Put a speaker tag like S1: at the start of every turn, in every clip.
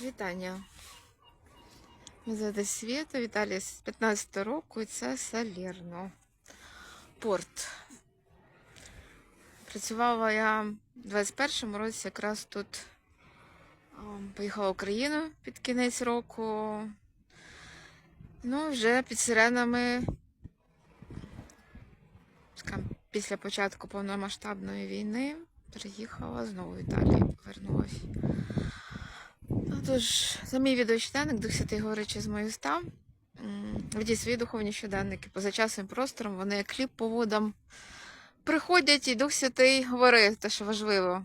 S1: Вітання. Мене звати Свята, Віталій з 15 року і це Салерно. Порт. Працювала я в 21-му році, якраз тут поїхала в Україну під кінець року. Ну, вже під сиренами, після початку повномасштабної війни приїхала знову в Італію, повернулася. Тож, за мій відеощоденник Дух Святий говорить через мої уста. Ведіть свої духовні щоденники поза часом і простором, вони як хліб по водам приходять, і Дух Святий говорить те, що важливо.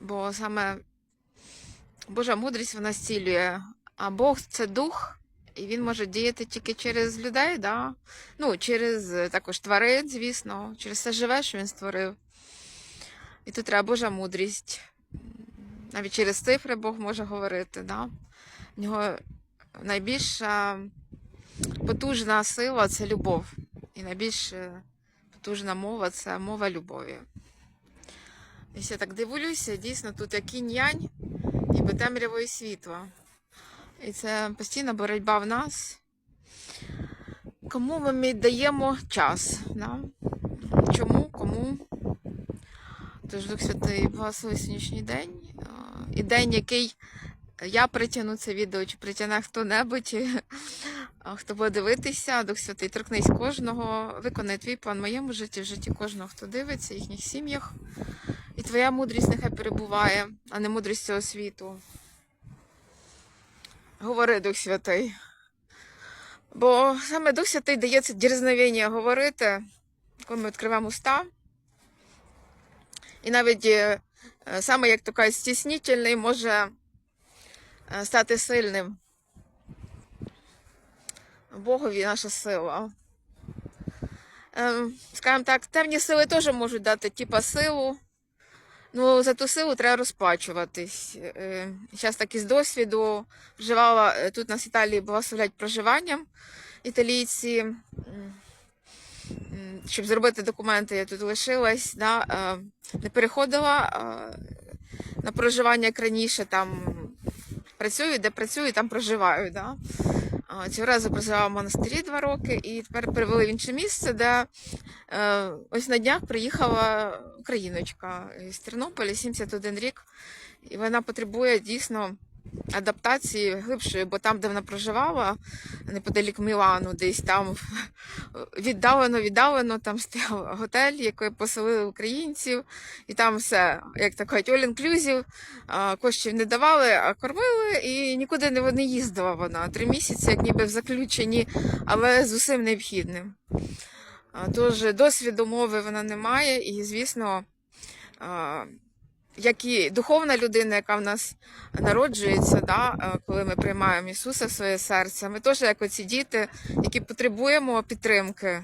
S1: Бо саме Божа мудрість вона зцілює, а Бог це дух, і він може діяти тільки через людей, да? ну, через е, також тварин, звісно, через все живе, що він створив. І тут треба Божа мудрість. Навіть через цифри Бог може говорити. Да? В нього найбільша потужна сила це любов. І найбільш е, потужна мова це мова любові. І я так дивлюся, дійсно тут як інь-янь, ніби темряво і світло. І це постійна боротьба в нас. Кому ми віддаємо час? Да? Чому, кому? Тож Дух Святий благослови сьогоднішній день. І день, який я притягну це відео, чи притягне хто-небудь, хто буде дивитися, Дух Святий, торкнись кожного, виконай твій план в моєму житті, в житті кожного, хто дивиться, в їхніх сім'ях. І твоя мудрість нехай перебуває, а не мудрість цього світу. Говори, Дух Святий. Бо саме Дух Святий дає це дерзновення говорити, коли ми відкриваємо уста. І навіть е, саме як то кажуть, стіснительний може е, стати сильним. Богові наша сила. Ем, Скажімо так, темні сили теж можуть дати типа силу. Ну, за ту силу треба розплачуватись. Зараз так із досвіду вживала е, тут нас в Італії благословлять проживанням італійці. Щоб зробити документи, я тут лишилась. Да, е, не переходила е, на проживання як раніше, там працюю, де працюю, там проживаю. Да. Цього разу проживала в монастирі два роки і тепер перевели в інше місце, де е, ось на днях приїхала україночка з Тернополя, 71 рік, і вона потребує дійсно адаптації глибшої, бо там, де вона проживала, неподалік Мілану, десь там віддалено, віддалено, там стояв готель, який поселили українців, і там все, як так кажуть, all inclusive, коштів не давали, а кормили, і нікуди не, їздила вона. Три місяці, як ніби в заключенні, але з усім необхідним. Тож досвіду мови вона не має, і, звісно, як і духовна людина, яка в нас народжується, да, е, коли ми приймаємо Ісуса в своє серце, ми теж як оці діти, які потребуємо підтримки,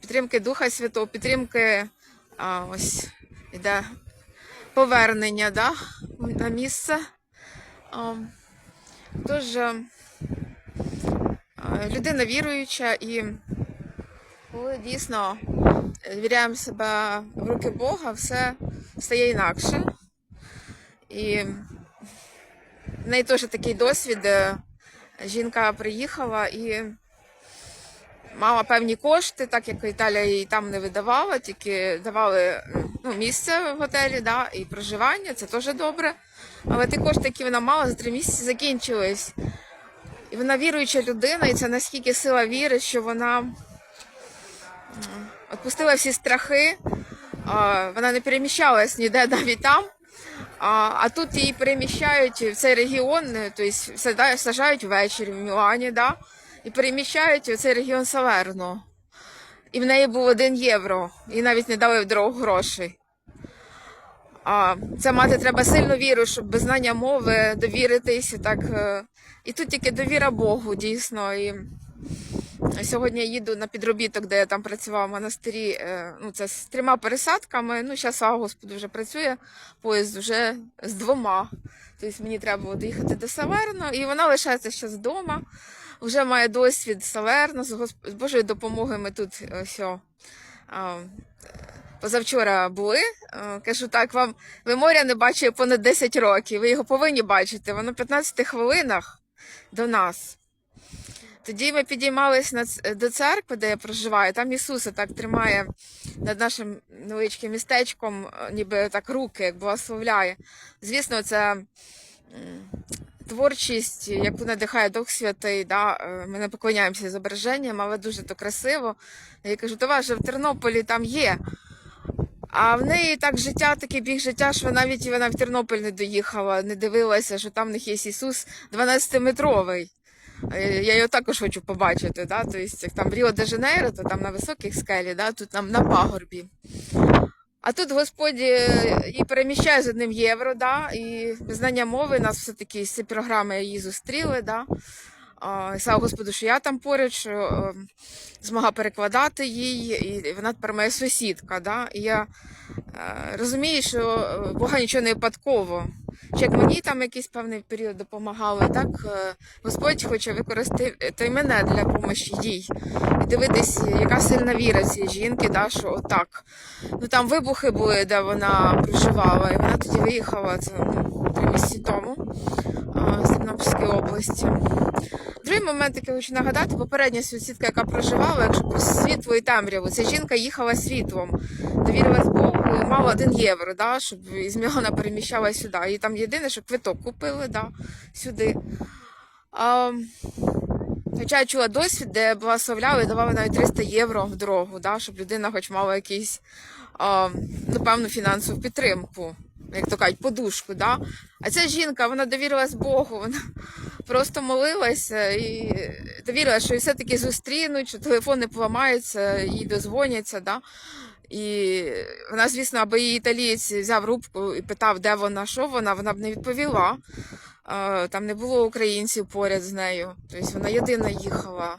S1: підтримки Духа Святого, підтримки а, ось іде повернення да, на місце. А, Тож е, е, людина віруюча і коли дійсно віряємо себе в руки Бога, все стає інакше. І в неї теж такий досвід. де Жінка приїхала і мала певні кошти, так як Італія їй там не видавала, тільки давали ну, місце в готелі да, і проживання, це теж добре. Але ті кошти, які вона мала, за три місяці закінчились. І вона віруюча людина, і це наскільки сила віри, що вона відпустила всі страхи, вона не переміщалась ніде навіть там. А, а тут її переміщають в цей регіон, тобто сажають ввечері в Мілані, да, і переміщають в цей регіон Салерно. І в неї був один євро, і навіть не дали в дорогу грошей. А, це мати треба сильну віру, щоб без знання мови довіритись. і Так, е, і тут тільки довіра Богу, дійсно. І Сьогодні їду на підробіток, де я там працювала в монастирі. е, Ну, це з трьома пересадками. Ну, зараз, слава вже працює поїзд вже з двома. Тобто мені треба було доїхати до Салерно, і вона лишається ще вдома. Вже має досвід Салерно. З Госп- з Божою допомогою ми тут ось, позавчора були. Е, Кажу, так, вам ви моря не бачили понад 10 років. Ви його повинні бачити. Воно в 15 хвилинах до нас. Тоді ми підіймались на до церкви, де я проживаю. Там Ісуса так тримає над нашим невеличким містечком, е, ніби так руки, як благословляє. Звісно, це творчість, яку надихає Дух Святий. Да? е, Ми не поклоняємося зображенням, але дуже то красиво. Я кажу, то ваше в Тернополі там є. А в неї так життя, такий біг життя, що навіть вона в Тернопіль не доїхала, не дивилася, що там в них є Ісус 12-метровий. Е, Я його також хочу побачити. Да? Тобто, як там Ріо де Жанейро, то там на високих скелі, да? тут нам на пагорбі. А тут Господь е, і переміщає з одним євро, да? і знання мови нас все-таки з цієї програми її зустріли. Да? Слава Господу, що я там поруч, е, змогла перекладати їй, і вона тепер моя сусідка. Да? І я розумію, що Бога нічого не випадково. Що як мені там якийсь певний період допомагали, так е, Господь хоче використати і мене для допомоги їй. І дивитись, яка сильна віра цієї жінки, да, що отак. Ну там вибухи були, де вона проживала, і вона тоді виїхала це ну, три місяці тому з Тернопільської області. Другий момент, який хочу нагадати, попередня сусідка, яка проживала, якщо світло і темряву, ця жінка їхала світлом, довірилась Богу і мала один євро, да, щоб із Мілана переміщала сюди. І там єдине, що квиток купили да, сюди. А, хоча я чула досвід, де благословляли, і давали навіть 300 євро в дорогу, да, щоб людина хоч мала якийсь, а, ну, певну фінансову підтримку, як то кажуть, подушку. Да? А ця жінка, вона довірилась Богу, вона просто молилася і довірилася, що її все-таки зустрінуть, що телефон не поламається, їй дозвоняться. Да? І вона, звісно, аби її італієць взяв рубку і питав, де вона, що вона, вона б не відповіла. Е, Там не було українців поряд з нею. Тобто вона єдина їхала.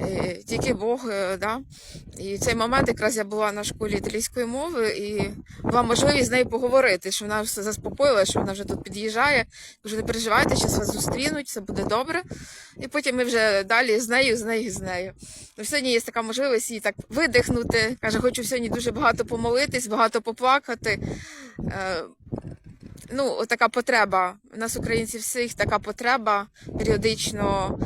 S1: Е, Тільки Бог, е, да. І цей момент якраз я була на школі італійської мови і була можливість з нею поговорити, що вона все заспокоїла, що вона вже тут під'їжджає. Кажу, не переживайте, зараз вас зустрінуть, все буде добре. І потім ми вже далі з нею, з нею, з нею. Ну, сьогодні є така можливість її так видихнути. Каже, хочу сьогодні дуже багато помолитись, багато поплакати. Ну, така потреба. У нас, українців всіх, така потреба періодично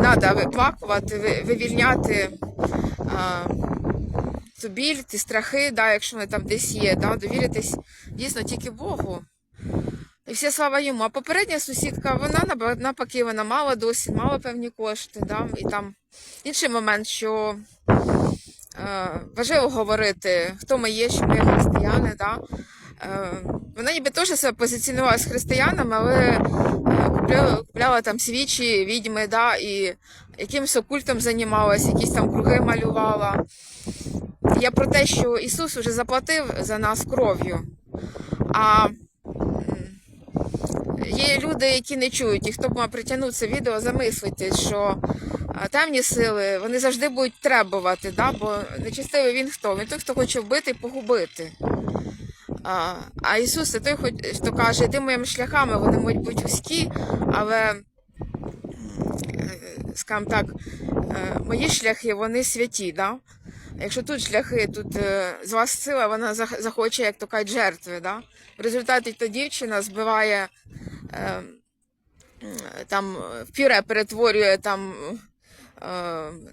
S1: треба виплакувати, вивільняти а, цю біль, ті страхи, да, якщо вони там десь є, да, довіритись дійсно тільки Богу. І вся слава йому. А попередня сусідка, вона навпаки, вона мала досвід, мала певні кошти. Да? І там інший момент, що е, важливо говорити, хто ми є, що ми християни. Да? Е, вона ніби теж себе позиціонувала з християнами, але е, купляла, купляла там свічі, відьми, да? і якимось окультом займалася, якісь там круги малювала. Я про те, що Ісус вже заплатив за нас кров'ю. А є люди, які не чують, і хто б мав притягнути це відео, замислити, що темні сили вони завжди будуть требувати, да? бо нечистивий він хто? Він той, хто хоче вбити і погубити. А, а Ісус той, хоч- хто каже, йди моїми шляхами, вони можуть бути вузькі, але, е, скажімо так, е, мої шляхи, вони святі. Да? Якщо тут шляхи, тут е, з вас сила, вона захоче, як то кажуть, жертви. Да? В результаті та дівчина збиває там в пюре перетворює там,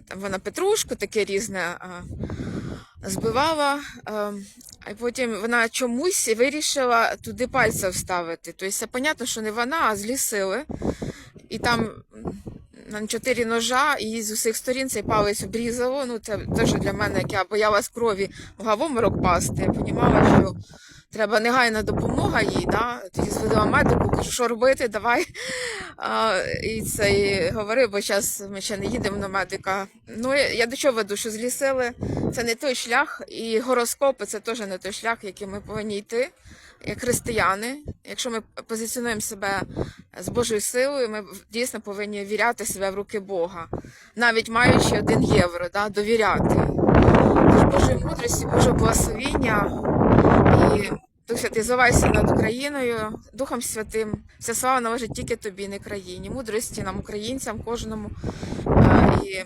S1: там вона петрушку таке різне збивала, е, а потім вона чомусь вирішила туди пальця вставити. Тобто понятно, що не вона, а злісили. І там чотири ножа, і з усіх сторін цей палець обрізало. Ну, це теж для мене, як я боялась крові в обморок пасти. Я розуміла, що треба негайна допомога їй. Да? Тоді зводила медику, кажу, що робити, давай. А, і це і говорив, бо зараз ми ще не їдемо до медика. Ну, я, до чого веду, що злі сили це не той шлях, і гороскопи це теж не той шлях, яким ми повинні йти, як християни. Якщо ми позиціонуємо себе з Божою силою, ми дійсно повинні віряти себе в руки Бога, навіть маючи один євро, да, довіряти. Тож Божої мудрості, Божого благословіння і Дух Святий зливайся над Україною, Духом Святим. Вся слава належить тільки тобі, не країні. Мудрості нам, українцям, кожному. І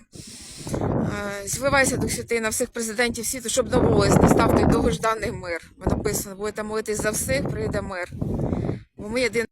S1: Звивайся Дух Святий на всіх президентів світу, щоб новолось настав той довгожданий мир. Бо написано, будете молитись за всіх, прийде мир. Бо ми єдині